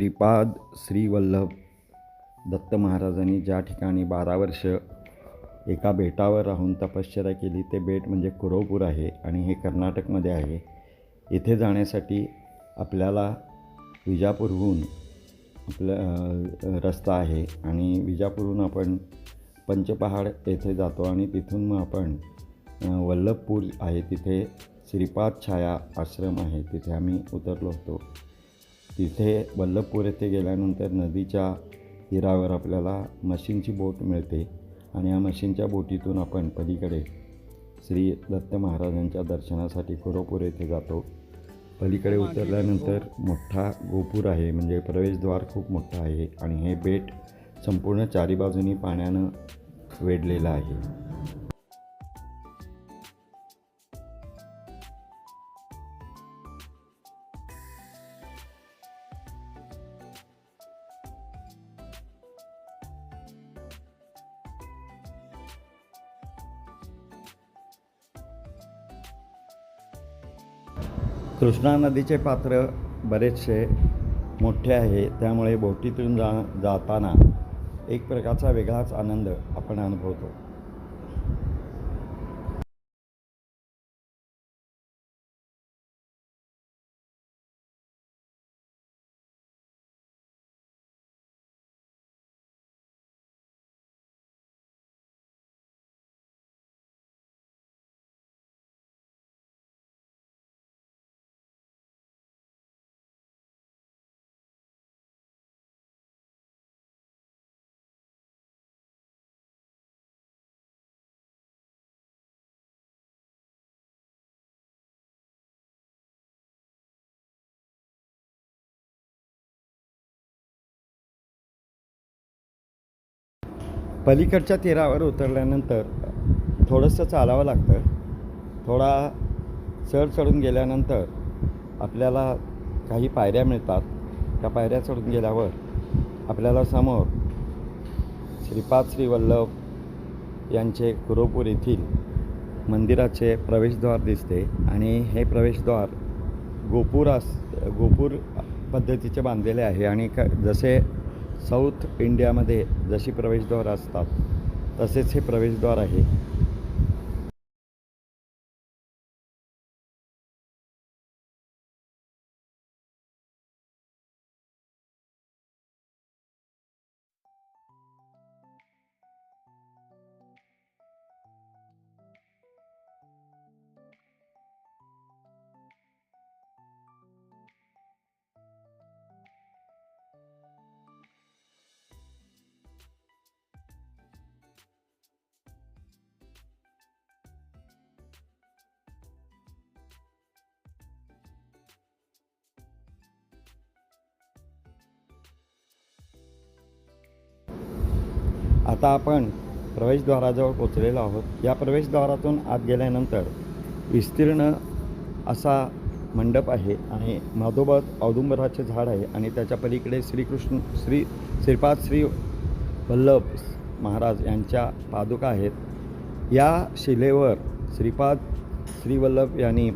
श्रीपाद श्रीवल्लभ दत्त महाराजांनी ज्या ठिकाणी बारा वर्ष एका बेटावर राहून तपश्चर्या केली ते बेट म्हणजे कुरवपूर आहे आणि हे कर्नाटकमध्ये आहे. इथे जाण्यासाठी आपल्याला विजापूरहून आपलं रस्ता आहे आणि विजापूरहून आपण पंचपहाड येथे जातो आणि तिथून मग आपण वल्लभपूर आहे. तिथे श्रीपाद छाया आश्रम आहे. तिथे आम्ही उतरलो होतो. तिथे वल्लभपूर येथे गेल्यानंतर नदीच्या तीरावर आपल्याला मशीनची बोट मिळते आणि या मशीनच्या बोटीतून आपण पलीकडे श्री दत्त महाराजांच्या दर्शनासाठी कुरोपूर येथे जातो. पलीकडे उतरल्यानंतर मोठा गोपूर आहे म्हणजे प्रवेशद्वार खूप मोठा आहे आणि हे बेट संपूर्ण चारी बाजूनी पाण्यानं वेढलेलं आहे. कृष्णा नदीचे पात्र बरेचसे मोठे आहे त्यामुळे बोटीतून जा जाताना एक प्रकारचा वेगळाच आनंद आपण अनुभवतो. पलीकडच्या तीरावर उतरल्यानंतर थोडंसं चालावं लागतं. थोडा चढ चढून गेल्यानंतर आपल्याला काही पायऱ्या मिळतात. त्या पायऱ्या चढून गेल्यावर आपल्याला समोर श्रीपाद श्रीवल्लभ यांचे कुरोपूर येथील मंदिराचे प्रवेशद्वार दिसते आणि हे प्रवेशद्वार गोपूर अस गोपूर पद्धतीचे बांधलेले आहे. आणि क जसे साऊथ इंडियामध्ये जशी प्रवेशद्वार असतात तसेच हे प्रवेशद्वार आहे. आता आपण प्रवेशद्वाराजवळ पोचलेलो आहोत. या प्रवेशद्वारातून आत गेल्यानंतर विस्तीर्ण असा मंडप आहे आणि मधोमध औदुंबराचे झाड आहे आणि त्याच्या पलीकडे श्रीकृष्ण श्री श्रीपाद श्री वल्लभ महाराज यांच्या पादुका आहेत. या शिलेवर श्रीपाद श्रीवल्लभ यांनी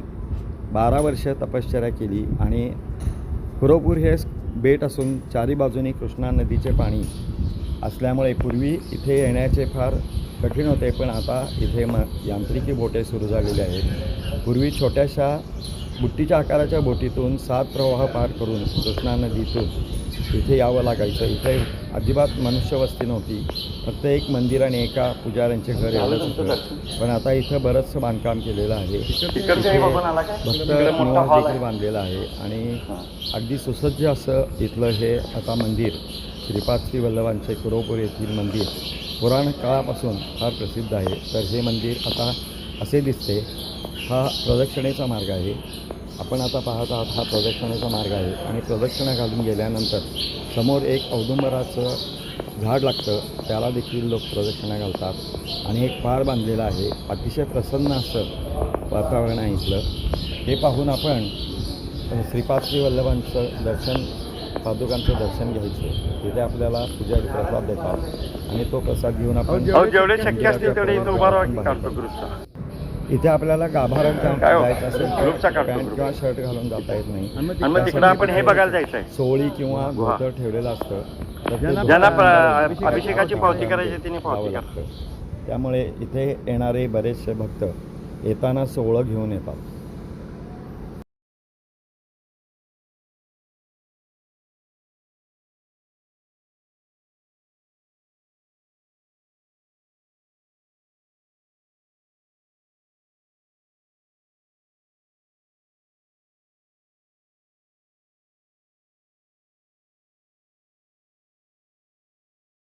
बारा वर्ष तपश्चर्या केली आणि कुरोपूर हे बेट असून चारी बाजूनी कृष्णा नदीचे पाणी असल्यामुळे पूर्वी इथे येण्याचे फार कठीण होते पण आता इथे म यांत्रिकी बोटे सुरू झालेली आहेत. पूर्वी छोट्याशा बुट्टीच्या आकाराच्या बोटीतून सात प्रवाह पार करून कृष्णा नदीतून इथे यावं लागायचं. इथे अजिबात मनुष्यवस्ती नव्हती. फक्त एक मंदिर आणि एका पुजाऱ्यांचे घर एवढंच होतं. पण आता इथं बरंचसं बांधकाम केलेलं आहे. भक्त निवास देखील बांधलेला आहे आणि अगदी सुसज्ज असं इथलं हे आता मंदिर. श्रीपादश्री वल्लभांचे कुरोपूर येथील मंदिर पुराण काळापासून फार प्रसिद्ध आहे. तर हे मंदिर आता असे दिसते हा प्रदक्षिणेचा मार्ग आहे. आपण आता पाहत आहात हा प्रदक्षिणेचा मार्ग आहे. आणि प्रदक्षिणा घालून गेल्यानंतर समोर एक औदुंबराचं झाड लागतं. त्याला देखील लोक प्रदक्षिणा घालतात. आणि एक पार बांधलेला आहे. अतिशय प्रसन्न असं वातावरण आहे इथलं. हे पाहून आपण श्रीपादश्री श्रीपाद श्री वल्लभांचं दर्शन पादुकांचं दर्शन घ्यायचं तिथे आपल्याला पुजारी प्रसाद देतात आणि तो प्रसाद घेऊन आपण जेवढे शक्य असतील तेवढे इथं उभा राहा आपल्याला गाभाऱ्यात हो? जायचं असेल पॅन्ट. किंवा शर्ट घालून जाता येत नाही आणि मग तिकडं आपण हे बघायला जायचं आहे सोळी किंवा. धोतर ठेवलेलं असतं अभिषेकाची पावती करायची पावती. लागतं. त्यामुळे इथे येणारे बरेचसे भक्त येताना सोहळं घेऊन येतात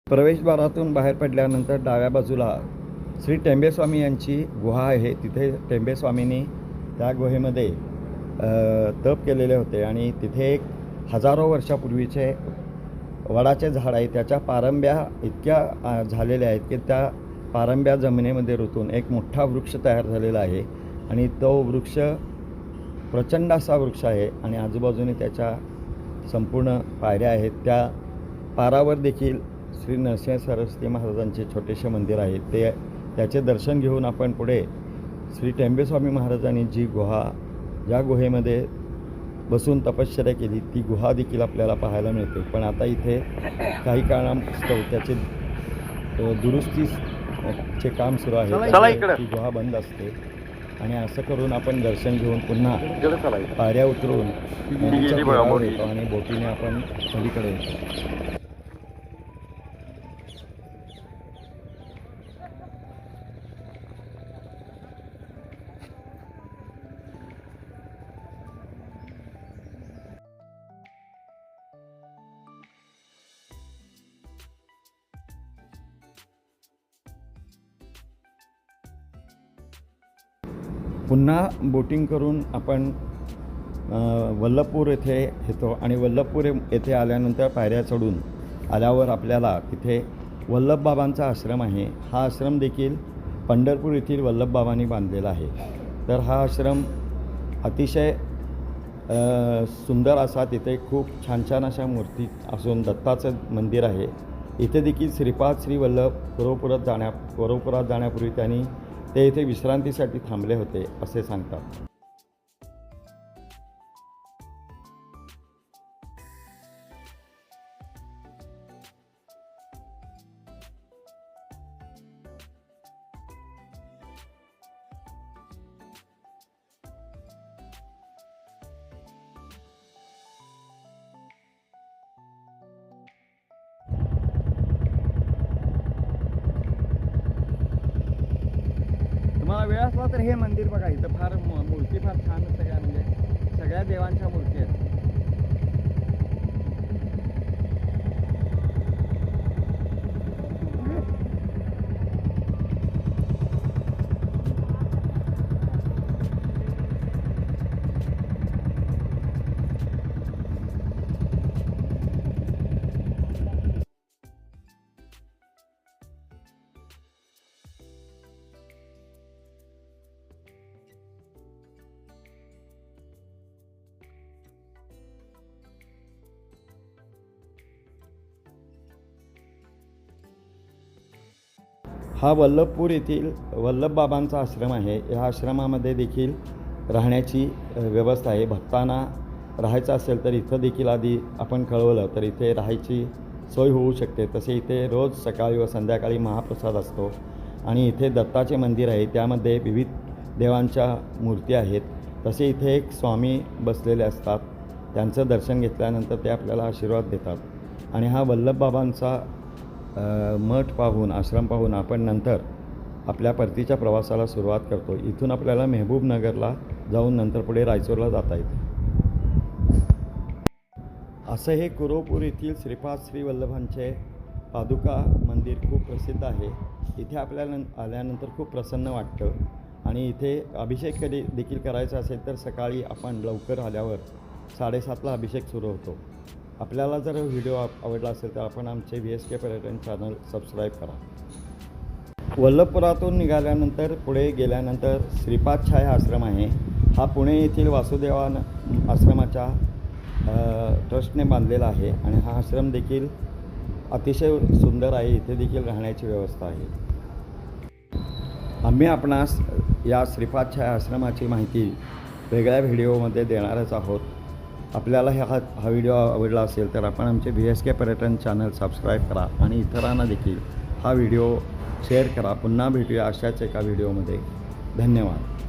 प्रवेशद्वारातून बाहेर पडल्यानंतर डाव्या बाजूला श्री टेंबेस्वामी यांची गुहा आहे. तिथे टेंबेस्वामींनी त्या गुहेमध्ये तप केलेले होते आणि तिथे एक हजारो वर्षापूर्वीचे वडाचे झाड आहे. त्याच्या पारंब्या इतक्या झालेल्या आहेत की त्या पारंब्या जमिनीमध्ये रुतून एक मोठा वृक्ष तयार झालेला आहे आणि तो वृक्ष प्रचंड असा वृक्ष आहे आणि आजूबाजूने त्याच्या संपूर्ण पायऱ्या आहेत. त्या पारावर देखील श्री नरसिंह सरस्वती महाराजांचे छोटेसे मंदिर आहे. ते त्याचे दर्शन घेऊन आपण पुढे श्री टेंबेस्वामी महाराजांनी जी गुहा ज्या गुहेमध्ये बसून तपश्चर्या केली ती गुहा देखील आपल्याला पाहायला मिळते. पण आता इथे काही कारणास्तव त्याचे अ, दुरुस्तीचे काम सुरू आहे. ती गुहा बंद असते. आणि असं करून आपण दर्शन घेऊन पुन्हा पायऱ्या उतरून आणि बोटीने आपण पलीकडे येतो. पुन्हा बोटिंग करून आपण वल्लभपूर येथे येतो आणि वल्लभपूर येथे आल्यानंतर पायऱ्या चढून आल्यावर आपल्याला तिथे वल्लभबाबांचा आश्रम आहे. हा आश्रम देखील पंढरपूर येथील वल्लभबाबांनी बांधलेला आहे. तर हा आश्रम अतिशय सुंदर असा तिथे खूप छान छान अशा मूर्ती असून दत्ताचं मंदिर आहे. इथे देखील श्रीपाद श्री वल्लभ कुरवपुरात जाण्या कुरवपुरात जाण्यापूर्वी त्यांनी ते इथे विश्रांतीसाठी थांबले होते असे सांगतात. वेळ असला तर हे मंदिर बघा इथं फार मूर्ती फार छान सगळ्या म्हणजे सगळ्या देवांच्या मूर्ती आहेत. हा वल्लभपूर येथील वल्लभबाबांचा आश्रम आहे. या आश्रमामध्ये देखील राहण्याची व्यवस्था आहे. भक्तांना राहायचं असेल तर इथं देखील आधी आपण कळवलं तर इथे राहायची सोय होऊ शकते. तसे इथे रोज सकाळी व संध्याकाळी महाप्रसाद असतो आणि इथे दत्ताचे मंदिर आहे. त्यामध्ये विविध देवांच्या मूर्ती आहेत. तसे इथे एक स्वामी बसलेले असतात. त्यांचं दर्शन घेतल्यानंतर ते आपल्याला आशीर्वाद देतात. आणि हा वल्लभबाबांचा मठ पाहून आश्रम पाहून आपण नंतर आपल्या परतीच्या प्रवासाला सुरुवात करतो. इथून आपल्याला मेहबूबनगरला जाऊन नंतर पुढे रायचूरला जाता येते. असं हे कुरोपूर येथील श्रीपाद श्रीवल्लभांचे पादुका मंदिर खूप प्रसिद्ध आहे. इथे आपल्याला आल्यानंतर खूप प्रसन्न वाटतं. आणि इथे अभिषेक कधी देखील करायचा असेल तर सकाळी आपण लवकर आल्यावर साडेसातला अभिषेक सुरू होतो. आपल्याला जर व्हिडिओ आवडला असेल तर आपण आमचे व्ही एस के पर्यटन चॅनल सबस्क्राईब करा. वल्लभपुरातून निघाल्यानंतर पुढे गेल्यानंतर श्रीपाद छाया आश्रम आहे. हा पुणे येथील वासुदेवान आश्रमाच्या ट्रस्टने बांधलेला आहे आणि हा आश्रम देखील अतिशय सुंदर आहे. इथे देखील राहण्याची व्यवस्था आहे. आम्ही आपणास या श्रीपादच्या आश्रमाची माहिती वेगळ्या व्हिडिओमध्ये देणारच आहोत. आपल्याला हा हा व्हिडिओ आवडला असेल तर आपण आमचे व्ही एस के पर्यटन चॅनल सबस्क्राईब करा आणि इतरांना देखील हा व्हिडिओ शेअर करा. पुन्हा भेटूया अशाच एका व्हिडिओमध्ये. धन्यवाद.